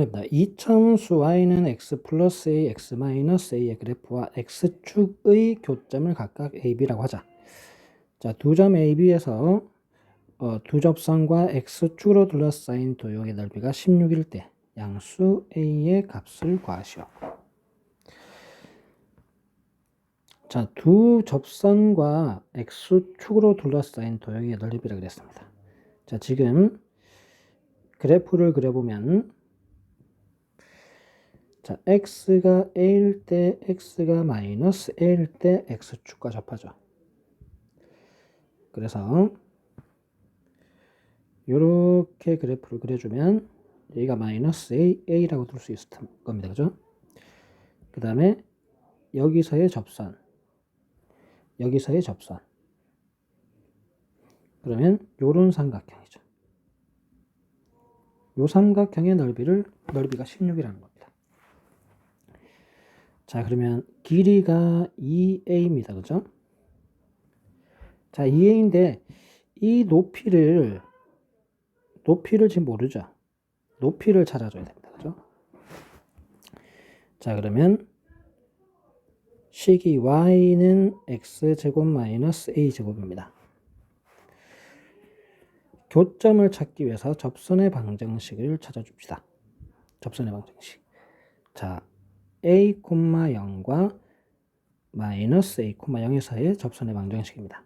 입니다. 이차함수 y는 x 플러스 a, x 마이너스 a의 그래프와 x축의 교점을 각각 ab라고 하자. 자, 두 점 ab에서 어, 두 접선과 x축으로 둘러싸인 도형의 넓이가 16일 때 양수 a의 값을 구하시오. 자, 두 접선과 x축으로 둘러싸인 도형의 넓이라 그랬습니다. 자, 지금 그래프를 그려보면 자, x가 a일 때 x가 마이너스 a일 때 x축과 접하죠. 그래서 이렇게 그래프를 그려주면 여기가 마이너스 a, a라고 둘 수 있을 겁니다. 그죠? 그 다음에 여기서의 접선 여기서의 접선 그러면 요런 삼각형이죠. 요 삼각형의 넓이를 넓이가 16이라는 겁니다. 자, 그러면 길이가 2a입니다. 그죠? 자, 2a인데 이 높이를 높이를 지금 모르죠. 높이를 찾아줘야 됩니다. 그죠? 자, 그러면 식이 y는 x제곱 마이너스 a제곱입니다. 교점을 찾기 위해서 접선의 방정식을 찾아줍시다. 접선의 방정식. 자, a, 0과 마이너스 a, 0의 사이의 접선의 방정식입니다.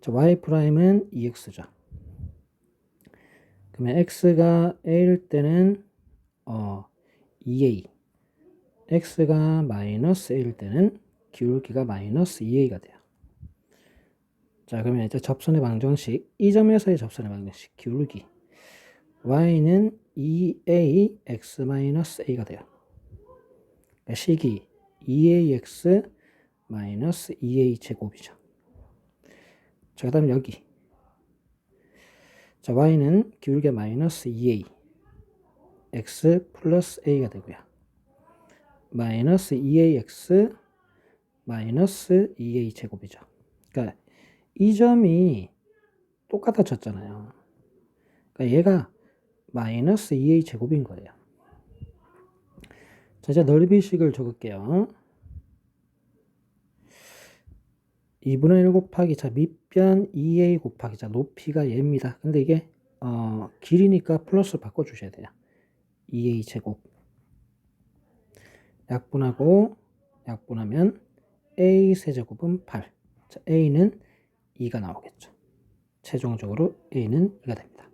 자, y 프라임은 2x죠. 그러면 x가 a일 때는 어, 2a, x가 마이너스 a일 때는 기울기가 마이너스 2a가 돼요. 자, 그러면 이제 접선의 방정식, 이 점에서의 접선의 방정식, 기울기. y는 2a x 마이너스 a가 돼요. 식이 2ax 마이너스 2a 제곱이죠. 자, 그 다음 여기. 자, y는 기울기 마이너스 2a x 플러스 a가 되고요. 마이너스 2ax 마이너스 2a 제곱이죠. 그러니까 이 점이 똑같아졌잖아요. 그러니까 얘가 마이너스 2a 제곱인 거예요. 자, 이제 넓이식을 적을게요. 2분의 1 곱하기 자 밑변 2a 곱하기 자 높이가 얘입니다. 근데 이게 어, 길이니까 플러스 바꿔 주셔야 돼요. 2a 제곱 약분하고 약분하면 a 세제곱은 8 자, a는 2가 나오겠죠. 최종적으로 a는 2가 됩니다.